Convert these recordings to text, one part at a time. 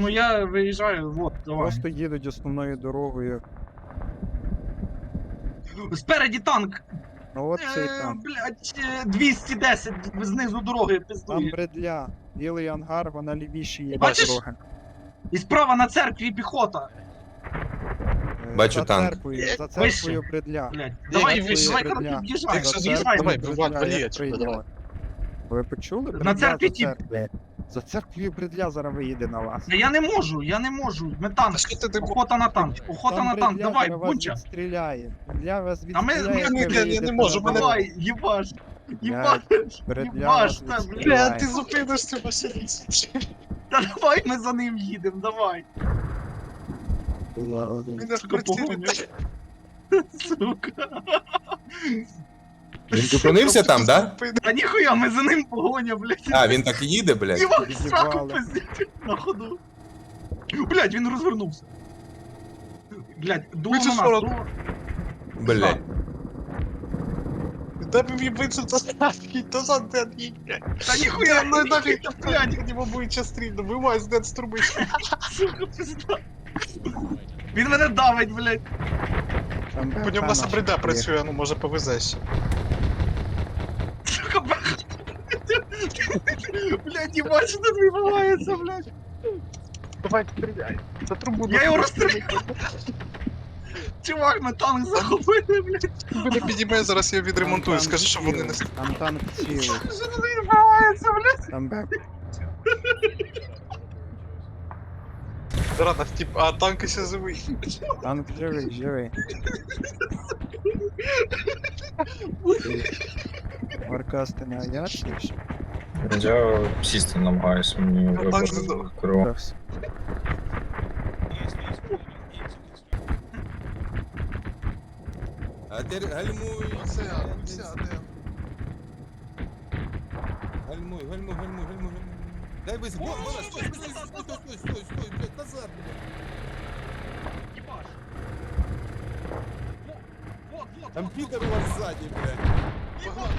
Ну я виїжджаю, вот, давай. Просто їдуть основною дорогою. Спереді танк. Ну от цей Е, там. Блядь, е, 210 знизу дороги Там пиздує. бредля. Білий ангар, вона лівіші є Бачиш? дорога. І справа на церкві піхота. Е, Бачу за танк. Церквою, за Вище. церквою бредля. Блядь. Давай, ні, давай, коротко, в'їжджай. Якщо За з'їжджай, церквою давай, бредля, вали, як вали отсюда, прийняли. давай. Ви почули? На Бредля церкві за тіп. церквою. За церквою бредля зараз виїде на вас. Та Я не можу, я не можу. Ми танк. Що ти не Охота на танк. Охота Там на танк. бредля Давай, зараз вас бунча. відстріляє. Бредля вас А ми- відстріляє. ми- ви я не виїдете можу, на мене- вас. Давай, їбаш. Їбаш. Бредля Їбаш, вас та, блядь. Бля, ти зупиниш цю машину. Та давай ми за ним їдемо, давай. Мене Сука, погоня. вкрутили. Сука. Він зупинився там, да? Та ніхуя, ми за ним погоня, блядь. А, він так і їде, блядь. Від'їбали. сраку пиздить на ходу. Блядь, він розвернувся. Блядь, дуло на нас, сторону. дуло. Блядь. Дай мені биться та ставки, та за ден їдь. Та ніхуя, Ну нафіг, блядь, блядь, не буде частрільно, вимай з ден струби. сука, пизда. Він мене давить, блядь. По ньому наша бреда працює, ну може повезе ще. Сука, блядь. Блядь, їбать, тут відбувається, блядь. Давай, стріляй. За трубу. Я його розстріляв. Чувак, ми танк захопили, блядь. Мене підійме, зараз я Там відремонтую, скажи, що вони не... Там танк цілий. Що тут відбувається, блядь? Там бек. Рано, тип, а танк ще живий. Танк живий, живий. Маркас, ти не аячиш? Я сісти намагаюся, мені Ну, так вибор здорово. керував. Раз. А ти гальмуй. Оце, оце, де? Гальмуй, гальмуй, гальмуй, гальмуй, гальмуй. Дай вис... Вон, вон, стой, стой, стой, стой, стой, стой, стой, блядь, назад, блядь. Ебаш. Вот, вот, вот. Там вот, підер у вас ззаді, блядь. Ебать,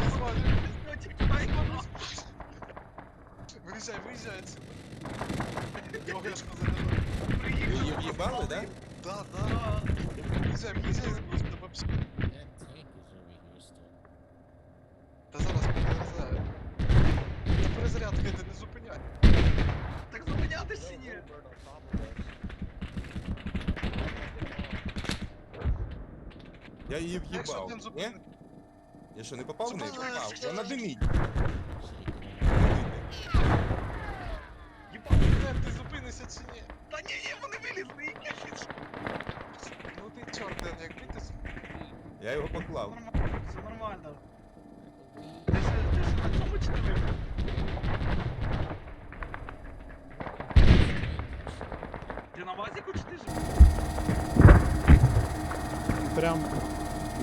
ебать. Пиздётик, дай ему. Виїжджай, виїжджай отсюда. Я огрешку заряджу. Ви її в'їбали, да? Да, да. Виїжджай, виїжджай, просто вообще. Та зараз перезаряджаю. Та перезарядка, ти не зупиняй. Так зупинятись чи ні? Я її Якщо в'їбав. один Ні? зупинить. Я що, не попав в неї? Зупинив. Попав. Вона димить. Я його поклав. Нормально, все нормально. Ти ж ти ж на цьому чи не? Ти на вазіку чи ти ж? Прям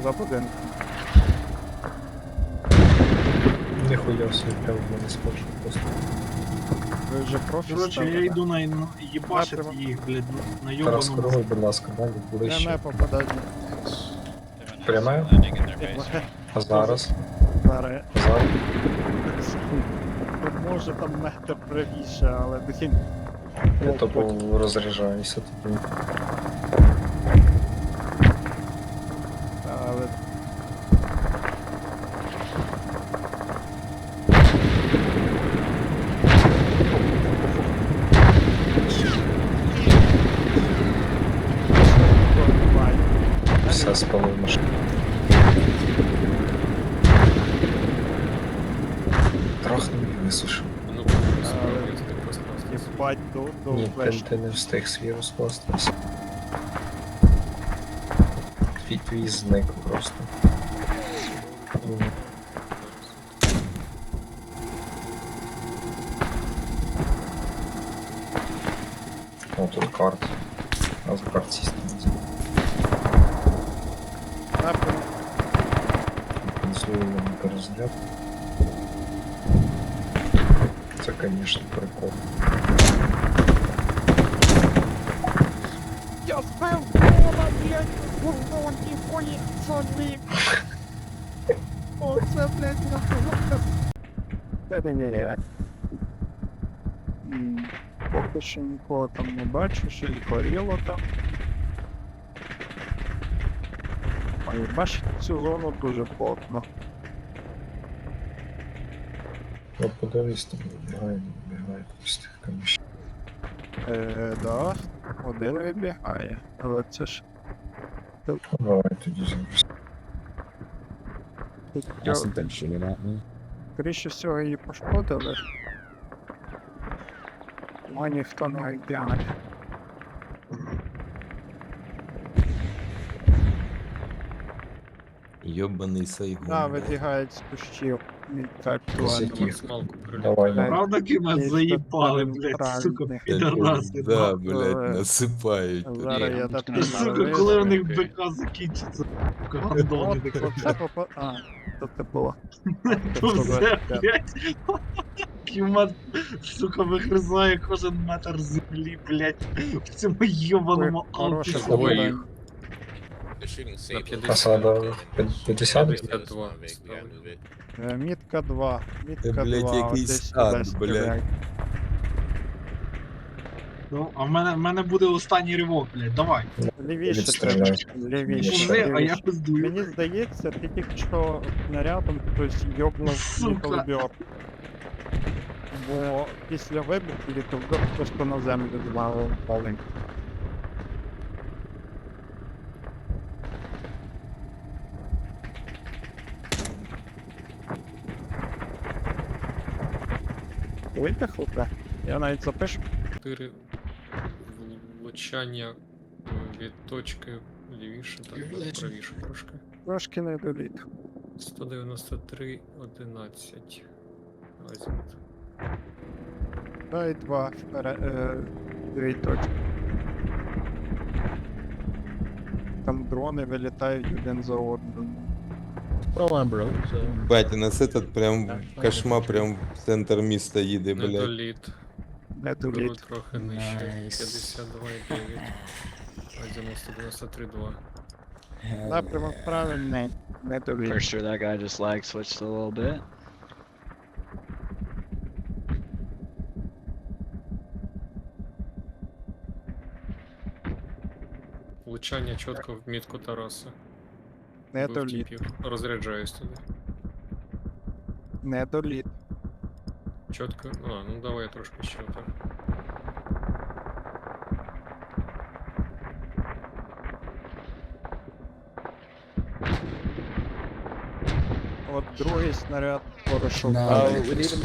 за будинком. Ніхуя собі прямо в мене схоже просто. Ви вже профі Короче, я йду на їбашить їх, блядь, на Тарас йобаному. Коровий, будь ласка, далі да? ближче. Пряме попадання. Пряме? А зараз? Зараз. Зараз? Може там метр правіше, але блін. Я тобто розряджаюся тобі. Все спалив машину. Трохи не висушив. Єбать до, до Ні, ти, ти не встиг свій розкластися. Твій твій зник просто. О, тут карта. А за карт сісти. Напрямок. Зловили на перезаряд. Це, конечно, прикол. Я збив кола, блядь, фургон і поїхали. Оце, блядь, нахуй. Це не М. поки що нікого там не бачу, що горіло там. А і бачите, цю зону дуже плотно. От подивись, там вибігає, не вибігає тих камішів. Е, да, один вибігає, але це ж Ну, давай тоді зараз. тут Hasn't been shooting at me. скоріше всього її пошкодили. А ніхто не гайдяне. Йобаний сайгон. Да, вибігають з кущів. І так З ладно. яких? Давай, Правда, кимось Є заїбали, тут блядь, сука, Так, підараси. Да, да. блядь, Е, насипають. Зараз я блядь. допомагаю. Сука, коли у них БК закінчиться, сука, гандони такі. Оце попа... А, то це було. То все, блядь. Кімат, сука, вигризає кожен метр землі, блядь, в цьому йобаному ауті. 50. Посада 50? 52. Е, Мітка 2. Мітка 2. блядь, який сад, блядь. Ну, а в мене, в мене буде останній ривок, блядь, давай. Лівіше треба. Лівіше. Мужи, а я лівіше. пиздую. Мені здається, ти тільки що снарядом хтось йобнув Сука. літолбьор. Бо після вибуху літолбьор просто на землю звалив Витихло, Я навіть запишу. 4 влучання е, від точки лівіше, так правіше трошки. Трошки не доліт. 193, 11. Азімут. Дай два вперед, е, дві точки. Там дрони вилітають один за одним. Бать, у нас этот прям кошма прям в центр міста їде, блядь. Недоліт. Не Беру доліт. трохи нижче. Nice. 52,9. Азімут 193,2. Напрямок правильний, не доліт. For sure that guy just lag switched a little bit. Влучання чітко в мітку Тараса. Не Вбив доліт. тіпів. Розряджаюсь туди. Не доліт. Чітко. А, ну давай я трошки ще так. От другий снаряд we need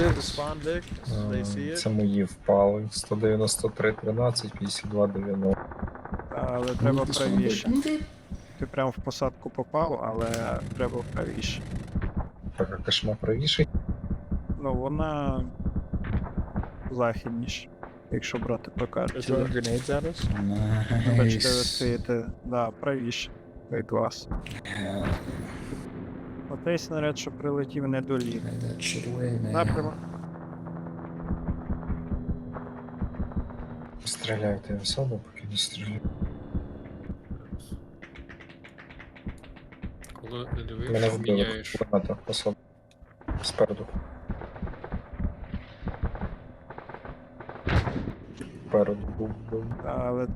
Е, Це мої впали. 193, 13, 52, 90. Але треба правіше. Ти прямо в посадку попав, але треба правіше. Так, а кошма правіший. Ну вона західніше, якщо брати по карті. Бачите, ви стоїте, да, правіше. Клас. Hell, Отей снаряд, що прилетів не that shit away. Напрямок. Стріляйте в поки не стріляю. Коли Мене львів вбили міняєш. кулемета посаду. Спереду. Спереду був був. Але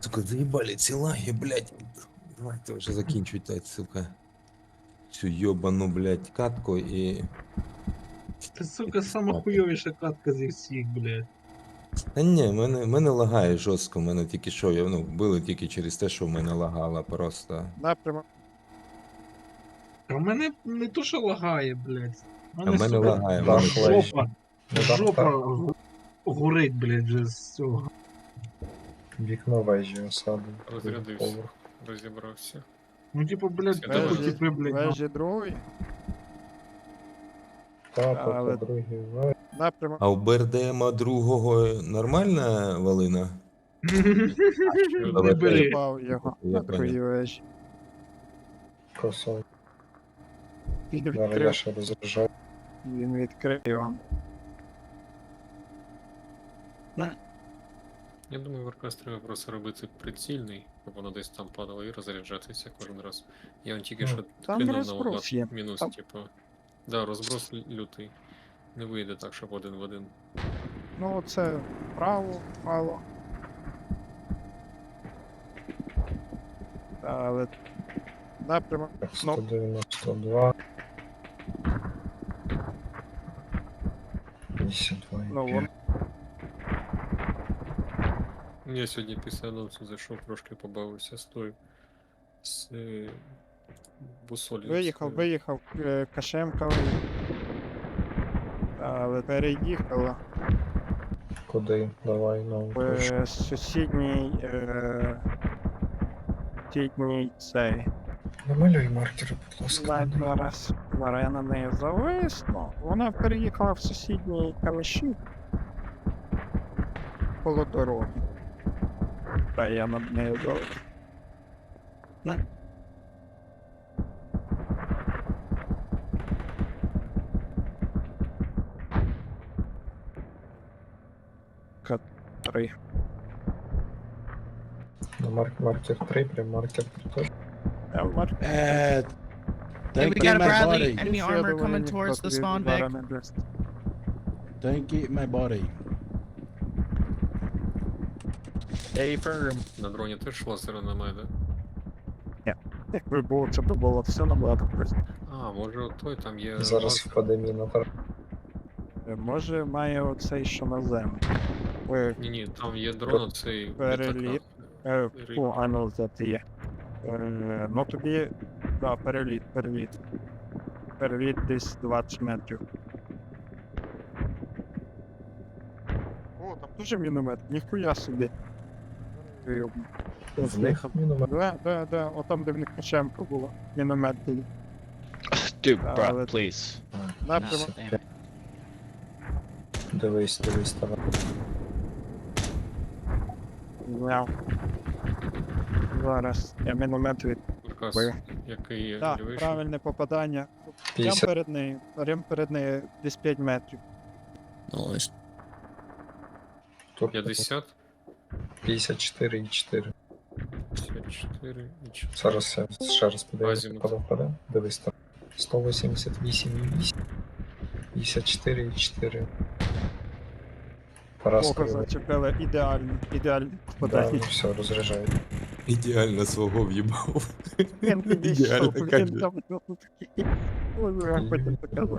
Сука, заїбали ці лаги, блядь. Давайте вже закінчуйте, сука. Цю йобану, блядь, катку і. Ти, сука, сама хуйовіша катка зі всіх, блядь. Та ні, мене, мене лагає жорстко, мене тільки що, я, ну, били тільки через те, що в мене лагало просто. напрямок. А мене не то, що лагає, блядь. А мене лагає, в да, мене лагає. жопа, Ну, жопа гу- горить, блядь, вже з цього. Вікно вежі осаду. Розрядився. Розібрався. Ну, типу, блядь, Це добре. типу, блядь, ну. Вежі другий. Та, Але- вежі. Напрямок. А у БРДМа другого нормальна валина? Не Давай, бери. Його Я вежі. Косой. Він Зараз я відкрив, ще розряджаю. він відкрив його. Я думаю, Варкас треба просто робити прицільний, щоб воно десь там падало і розряджатися кожен раз. Я вам тільки Ну, що там кинув на розброс є. мінус, Там- типу. Да, розброс лю- лютий. Не вийде так, щоб один в один. Ну, це вправо, впало. Та, Але напрямок. Ну. 192. 52 Ну, вон, Я сьогодні після анонсу зайшов, трошки побавився з тою. З е, бусолі. виїхав, виїхав е, Кашемковий. Та, Але переїхала Куди? Давай нову в е, сусідній е, сусідній цей. Намалюй маркери, будь ласка. Зараз я на неї зависну. Вона переїхала в сусідній каміші коло дороги. Та я над нею завис. Три. На марк, маркер 3, прям маркер 3 теж. Я в марк- Uh, Hey, don't we get got a my Bradley. body. Enemy armor доволі coming towards the spawn back. Don't get my body. Stay firm. На дроні теж лазера немає, да? Якби було, це б було все набагато просто. А, може той там є. Зараз лазер. впаде міна. Е, Може має оцей, що на землю. Ой, Ні, ні, там є дрон, цей Переліт. е, фу, а ну це ти є. Е, ну тобі, да, переліт, переліт. Переліт десь 20 метрів. О, там Дуже міномет, ніхуя собі. Них міномет. Да, да, да, отам, де в них Качемко було. Міномет був. Dude, Uh, bro, let's- please. Напрямок. Дивись, дивись, давай. Мяу. Зараз. Я міномет від. Ви. який Так, елевейшн. правильне попадання. Прям 50. перед нею. Прям перед нею десь 5 метрів. Тут 50, 54 і 4. 54 і 4. Зараз я ще раз Азімут. коли впаде. Дивись там. 188 і 8. 54 і 4. Око зачепили ідеально, ідеальне Да, ну все, розряджаю. Ідеально свого в'їбав. Він підійшов, Ідеально, він каже. там ну. Ой, потім показав.